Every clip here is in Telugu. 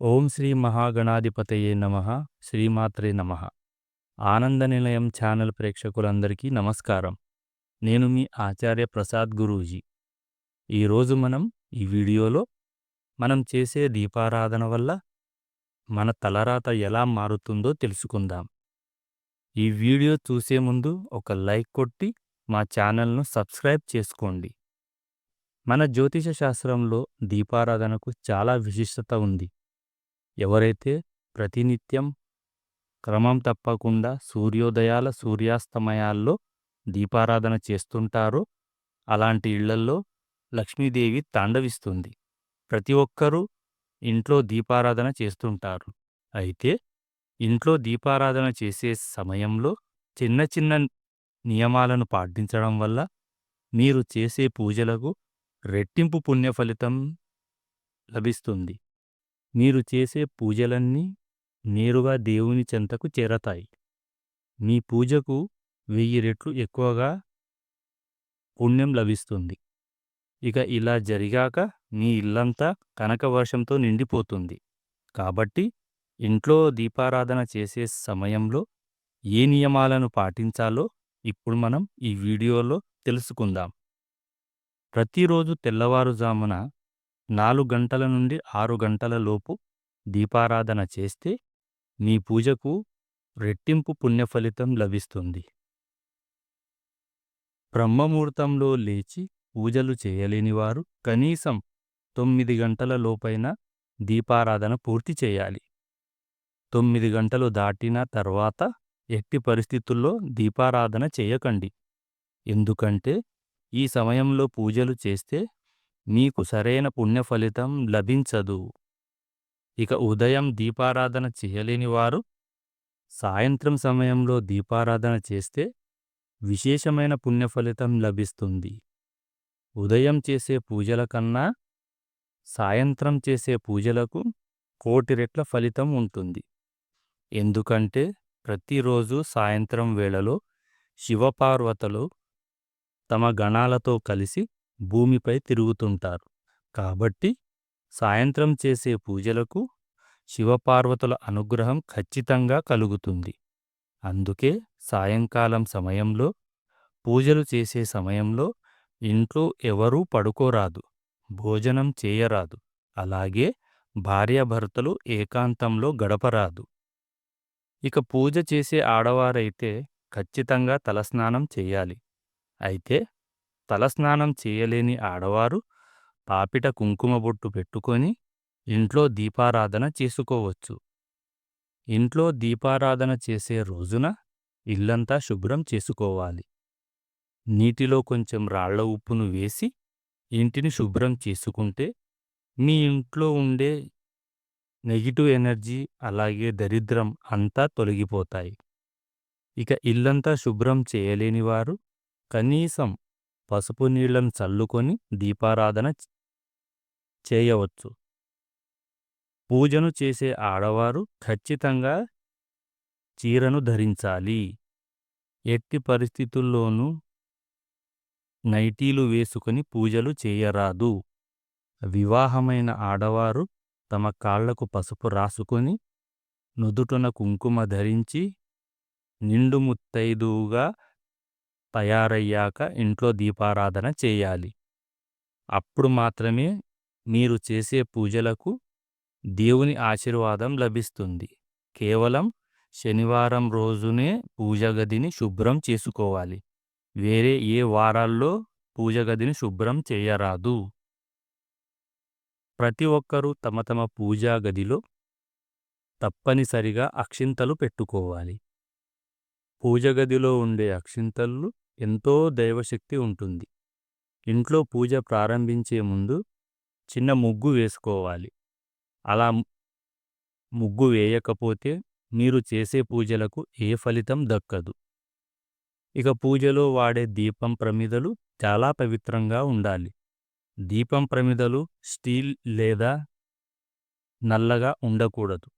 ఓం శ్రీ మహాగణాధిపతయే నమ శ్రీమాత్రే నమ. ఆనంద నిలయం ఛానల్ ప్రేక్షకులందరికీ నమస్కారం. నేను మీ ఆచార్య ప్రసాద్ గురూజీ. ఈరోజు మనం ఈ వీడియోలో మనం చేసే దీపారాధన వల్ల మన తలరాత ఎలా మారుతుందో తెలుసుకుందాం. ఈ వీడియో చూసే ముందు ఒక లైక్ కొట్టి మా ఛానల్ను సబ్స్క్రైబ్ చేసుకోండి. మన జ్యోతిష శాస్త్రంలో దీపారాధనకు చాలా విశిష్టత ఉంది. ఎవరైతే ప్రతినిత్యం క్రమం తప్పకుండా సూర్యోదయాల సూర్యాస్తమయాల్లో దీపారాధన చేస్తుంటారో అలాంటి ఇళ్ళల్లో లక్ష్మీదేవి తాండవిస్తుంది. ప్రతి ఒక్కరూ ఇంట్లో దీపారాధన చేస్తుంటారు. అయితే ఇంట్లో దీపారాధన చేసే సమయంలో చిన్న చిన్న నియమాలను పాటించడం వల్ల మీరు చేసే పూజలకు రెట్టింపు పుణ్య ఫలితం లభిస్తుంది. మీరు చేసే పూజలన్నీ నేరుగా దేవుని చెంతకు చేరతాయి. మీ పూజకు వెయ్యి రెట్లు ఎక్కువగా పుణ్యం లభిస్తుంది. ఇక ఇలా జరిగాక మీ ఇల్లంతా కనకవర్షంతో నిండిపోతుంది. కాబట్టి ఇంట్లో దీపారాధన చేసే సమయంలో ఏ నియమాలను పాటించాలో ఇప్పుడు మనం ఈ వీడియోలో తెలుసుకుందాం. ప్రతిరోజు తెల్లవారుజామున నాలుగు గంటల నుండి ఆరు గంటల లోపు దీపారాధన చేస్తే మీ పూజకు రెట్టింపు పుణ్యఫలితం లభిస్తుంది. బ్రహ్మముహూర్తంలో లేచి పూజలు చేయలేనివారు కనీసం తొమ్మిది గంటల లోపైన దీపారాధన పూర్తి చేయాలి. తొమ్మిది గంటలు దాటిన తర్వాత ఎట్టి పరిస్థితుల్లో దీపారాధన చేయకండి. ఎందుకంటే ఈ సమయంలో పూజలు చేస్తే నీకు సరైన పుణ్యఫలితం లభించదు. ఇక ఉదయం దీపారాధన చేయలేని వారు సాయంత్రం సమయంలో దీపారాధన చేస్తే విశేషమైన పుణ్యఫలితం లభిస్తుంది. ఉదయం చేసే పూజల కన్నా సాయంత్రం చేసే పూజలకు కోటి రెట్ల ఫలితం ఉంటుంది. ఎందుకంటే ప్రతిరోజు సాయంత్రం వేళలో శివపార్వతలు తమ గణాలతో కలిసి భూమిపై తిరుగుతుంటారు. కాబట్టి సాయంత్రం చేసే పూజలకు శివపార్వతుల అనుగ్రహం ఖచ్చితంగా కలుగుతుంది. అందుకే సాయంకాలం సమయంలో పూజలు చేసే సమయంలో ఇంట్లో ఎవరూ పడుకోరాదు భోజనం చేయరాదు. అలాగే భార్యాభర్తలు ఏకాంతంలో గడపరాదు. ఇక పూజ చేసే ఆడవారైతే ఖచ్చితంగా తలస్నానం చేయాలి. అయితే తలస్నానం చేయలేని ఆడవారు పాపిట కుంకుమ బొట్టు పెట్టుకొని ఇంట్లో దీపారాధన చేసుకోవచ్చు. ఇంట్లో దీపారాధన చేసే రోజున ఇల్లంతా శుభ్రం చేసుకోవాలి. నీటిలో కొంచెం రాళ్ళ ఉప్పును వేసి ఇంటిని శుభ్రం చేసుకుంటే మీ ఇంట్లో ఉండే నెగిటివ్ ఎనర్జీ అలాగే దరిద్రం అంతా తొలగిపోతాయి. ఇక ఇల్లంతా శుభ్రం చేయలేని వారు కనీసం పసుపు నీళ్ళను చల్లుకొని దీపారాధన చేయవచ్చు. పూజను చేసే ఆడవారు ఖచ్చితంగా చీరను ధరించాలి. ఎట్టి పరిస్థితుల్లోనూ నైటీలు వేసుకుని పూజలు చేయరాదు. వివాహమైన ఆడవారు తమ కాళ్ళకు పసుపు రాసుకొని నుదుటున కుంకుమ ధరించి నిండు ముత్తైదువుగా తయారయ్యాక ఇంట్లో దీపారాధన చేయాలి. అప్పుడు మాత్రమే మీరు చేసే పూజలకు దేవుని ఆశీర్వాదం లభిస్తుంది. కేవలం శనివారం రోజునే పూజగదిని శుభ్రం చేసుకోవాలి. వేరే ఏ వారాల్లో పూజగదిని శుభ్రం చేయరాదు. ప్రతి ఒక్కరూ తమ తమ పూజా గదిలో తప్పనిసరిగా అక్షింతలు పెట్టుకోవాలి. పూజగదిలో ఉండే అక్షింతలు ఎంతో దైవశక్తి ఉంటుంది. ఇంట్లో పూజ ప్రారంభించే ముందు చిన్న ముగ్గు వేసుకోవాలి. అలా ముగ్గు వేయకపోతే మీరు చేసే పూజలకు ఏ ఫలితం దక్కదు. ఇక పూజలో వాడే దీపం ప్రమిదలు చాలా పవిత్రంగా ఉండాలి. దీపం ప్రమిదలు స్టీల్ లేదా నల్లగా ఉండకూడదు.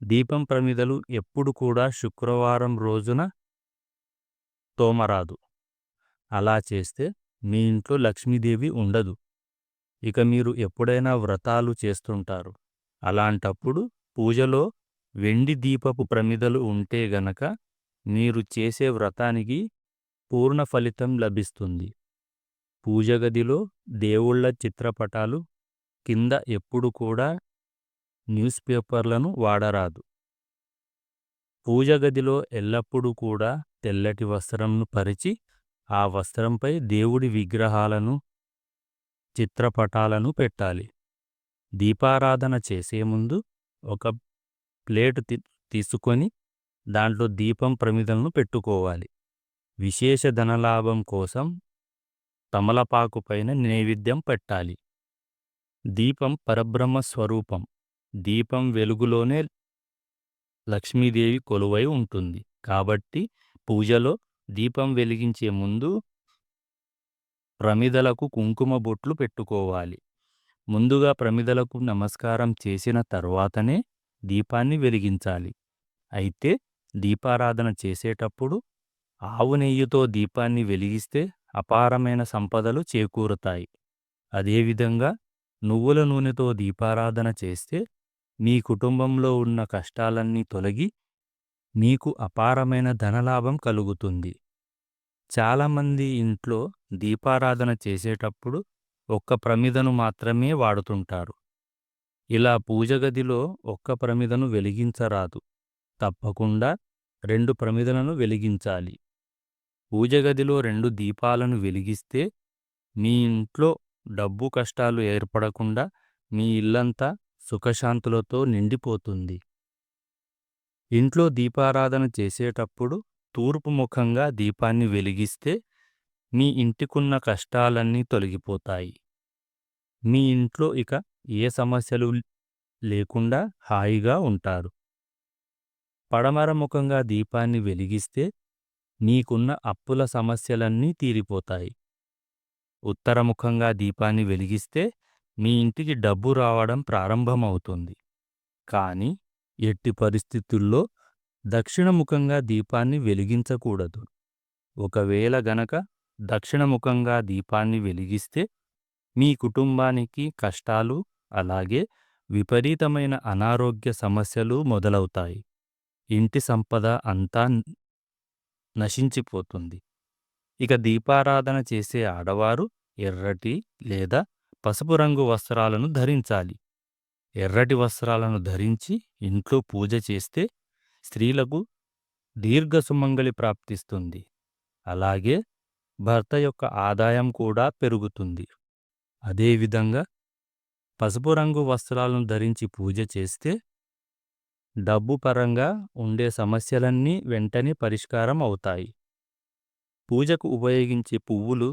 దీపం ప్రమిదలు ఎప్పుడు కూడా శుక్రవారం రోజున తోమరాదు. అలా చేస్తే మీ ఇంట్లో లక్ష్మీదేవి ఉండదు. ఇక మీరు ఎప్పుడైనా వ్రతాలు చేస్తుంటారు. అలాంటప్పుడు పూజలో వెండి దీపపు ప్రమిదలు ఉంటే గనక మీరు చేసే వ్రతానికి పూర్ణ ఫలితం లభిస్తుంది. పూజగదిలో దేవుళ్ళ దేవుళ్ళ చిత్రపటాలు కింద ఎప్పుడు కూడా న్యూస్ పేపర్లను వాడరాదు. పూజ గదిలో ఎల్లప్పుడూ కూడా తెల్లటి వస్త్రంను పరిచి ఆ వస్త్రంపై దేవుడి విగ్రహాలను చిత్రపటాలను పెట్టాలి. దీపారాధన చేసే ముందు ఒక ప్లేటు తీసుకొని దాంట్లో దీపం ప్రమిదలను పెట్టుకోవాలి. విశేష ధనలాభం కోసం తమలపాకు పైన నైవేద్యం పెట్టాలి. దీపం పరబ్రహ్మ స్వరూపం. దీపం వెలుగులోనే లక్ష్మీదేవి కొలువై ఉంటుంది. కాబట్టి పూజలో దీపం వెలిగించే ముందు ప్రమిదలకు కుంకుమ బొట్లు పెట్టుకోవాలి. ముందుగా ప్రమిదలకు నమస్కారం చేసిన తర్వాతనే దీపాన్ని వెలిగించాలి. అయితే దీపారాధన చేసేటప్పుడు ఆవు నెయ్యితో దీపాన్ని వెలిగిస్తే అపారమైన సంపదలు చేకూరుతాయి. అదేవిధంగా నువ్వుల నూనెతో దీపారాధన చేస్తే మీ కుటుంబంలో ఉన్న కష్టాలన్నీ తొలగి నీకు అపారమైన ధనలాభం కలుగుతుంది. చాలామంది ఇంట్లో దీపారాధన చేసేటప్పుడు ఒక్క ప్రమిదను మాత్రమే వాడుతుంటారు. ఇలా పూజగదిలో ఒక్క ప్రమిదను వెలిగించరాదు. తప్పకుండా రెండు ప్రమిదలను వెలిగించాలి. పూజగదిలో రెండు దీపాలను వెలిగిస్తే మీ ఇంట్లో డబ్బు కష్టాలు ఏర్పడకుండా మీ ఇల్లంతా సుఖశాంతులతో నిండిపోతుంది. ఇంట్లో దీపారాధన చేసేటప్పుడు తూర్పు ముఖంగా దీపాన్ని వెలిగిస్తే మీ ఇంటికున్న కష్టాలన్నీ తొలగిపోతాయి. మీ ఇంట్లో ఇక ఏ సమస్యలు లేకుండా హాయిగా ఉంటారు. పడమర ముఖంగా దీపాన్ని వెలిగిస్తే నీకున్న అప్పుల సమస్యలన్నీ తీరిపోతాయి. ఉత్తరముఖంగా దీపాన్ని వెలిగిస్తే మీ ఇంటికి డబ్బు రావడం ప్రారంభమవుతుంది. కానీ ఎట్టి పరిస్థితుల్లో దక్షిణముఖంగా దీపాన్ని వెలిగించకూడదు. ఒకవేళ గనక దక్షిణముఖంగా దీపాన్ని వెలిగిస్తే మీ కుటుంబానికి కష్టాలు అలాగే విపరీతమైన అనారోగ్య సమస్యలు మొదలవుతాయి. ఇంటి సంపద అంతా నశించిపోతుంది. ఇక దీపారాధన చేసే ఆడవారు ఎర్రటి లేదా పసుపు రంగు వస్త్రాలను ధరించాలి. ఎర్రటి వస్త్రాలను ధరించి ఇంట్లో పూజ చేస్తే స్త్రీలకు దీర్ఘ సుమంగళి ప్రాప్తిస్తుంది. అలాగే భర్త యొక్క ఆదాయం కూడా పెరుగుతుంది. అదేవిధంగా పసుపు రంగు వస్త్రాలను ధరించి పూజ చేస్తే డబ్బు పరంగా ఉండే సమస్యలన్నీ వెంటనే పరిష్కారం అవుతాయి. పూజకు ఉపయోగించే పువ్వులు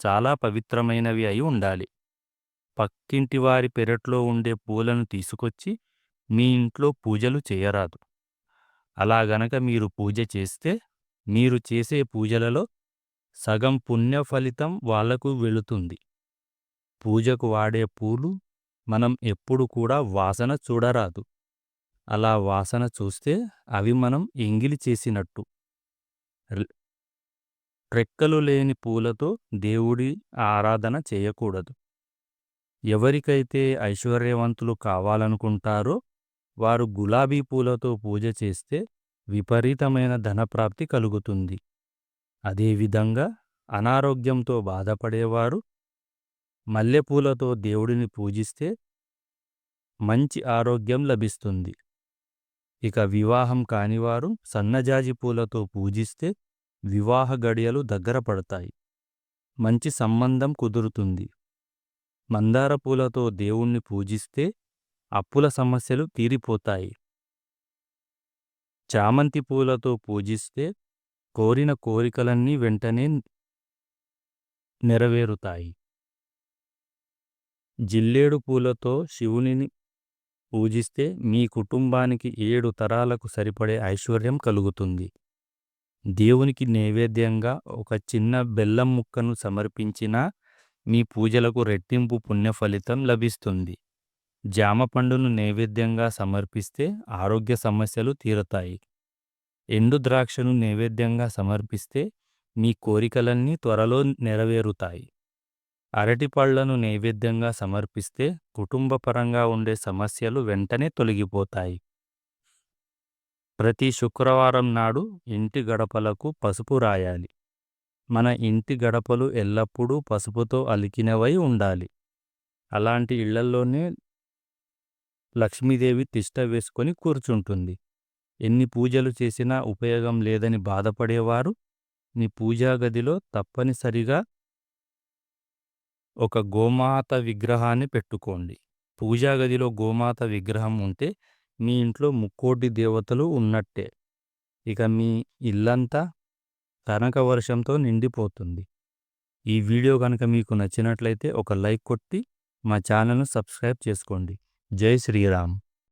చాలా పవిత్రమైనవి అయి ఉండాలి. పక్కింటి వారి పెరట్లో ఉండే పూలను తీసుకొచ్చి మీ ఇంట్లో పూజలు చేయరాదు. అలా గనక మీరు పూజ చేస్తే మీరు చేసే పూజలలో సగం పుణ్య ఫలితం వాళ్ళకు వెళుతుంది. పూజకు వాడే పూలు మనం ఎప్పుడు కూడా వాసన చూడరాదు. అలా వాసన చూస్తే అవి మనం ఎంగిలి చేసినట్టు. ట్రెక్కలు రెక్కలు లేని పూలతో దేవుడి ఆరాధన చేయకూడదు. ఎవరికైతే ఐశ్వర్యవంతులు కావాలనుకుంటారో వారు గులాబీ పూలతో పూజ చేస్తే విపరీతమైన ధనప్రాప్తి కలుగుతుంది. అదేవిధంగా అనారోగ్యంతో బాధపడేవారు మల్లెపూలతో దేవుడిని పూజిస్తే మంచి ఆరోగ్యం లభిస్తుంది. ఇక వివాహం కానివారు సన్నజాజి పూలతో పూజిస్తే వివాహ గడియలు దగ్గర పడతాయి. మంచి సంబంధం కుదురుతుంది. మందార పూలతో దేవుణ్ణి పూజిస్తే అప్పుల సమస్యలు తీరిపోతాయి. చామంతి పూలతో పూజిస్తే కోరిన కోరికలన్నీ వెంటనే నెరవేరుతాయి. జిల్లేడు పూలతో శివునిని పూజిస్తే మీ కుటుంబానికి ఏడు తరాలకు సరిపడే ఐశ్వర్యం కలుగుతుంది. దేవునికి నైవేద్యంగా ఒక చిన్న బెల్లం ముక్కను సమర్పించినా మీ పూజలకు రెట్టింపు పుణ్యఫలితం లభిస్తుంది. జామ పండును నైవేద్యంగా సమర్పిస్తే ఆరోగ్య సమస్యలు తీరతాయి. ఎండు ద్రాక్షను నైవేద్యంగా సమర్పిస్తే మీ కోరికలన్నీ త్వరలో నెరవేరుతాయి. అరటిపళ్ళను నైవేద్యంగా సమర్పిస్తే కుటుంబపరంగా ఉండే సమస్యలు వెంటనే తొలగిపోతాయి. ప్రతి శుక్రవారం నాడు ఇంటి గడపలకు పసుపు రాయాలి. మన ఇంటి గడపలు ఎల్లప్పుడూ పసుపుతో అలికినవై ఉండాలి. అలాంటి ఇళ్ళల్లోనే లక్ష్మీదేవి తిష్ట వేసుకొని కూర్చుంటుంది. ఎన్ని పూజలు చేసినా ఉపయోగం లేదని బాధపడేవారు? నీ పూజా గదిలో తప్పనిసరిగా ఒక గోమాత విగ్రహాన్ని పెట్టుకోండి. పూజాగదిలో గోమాత విగ్రహం ఉంటే మీ ఇంట్లో ముక్కోటి దేవతలు ఉన్నట్టే. ఇక మీ ఇల్లంతా కనక వర్షంతో నిండిపోతుంది. ఈ వీడియో కనుక మీకు నచ్చినట్లయితే ఒక లైక్ కొట్టి మా ఛానల్ను సబ్స్క్రైబ్ చేసుకోండి. జై శ్రీరామ్.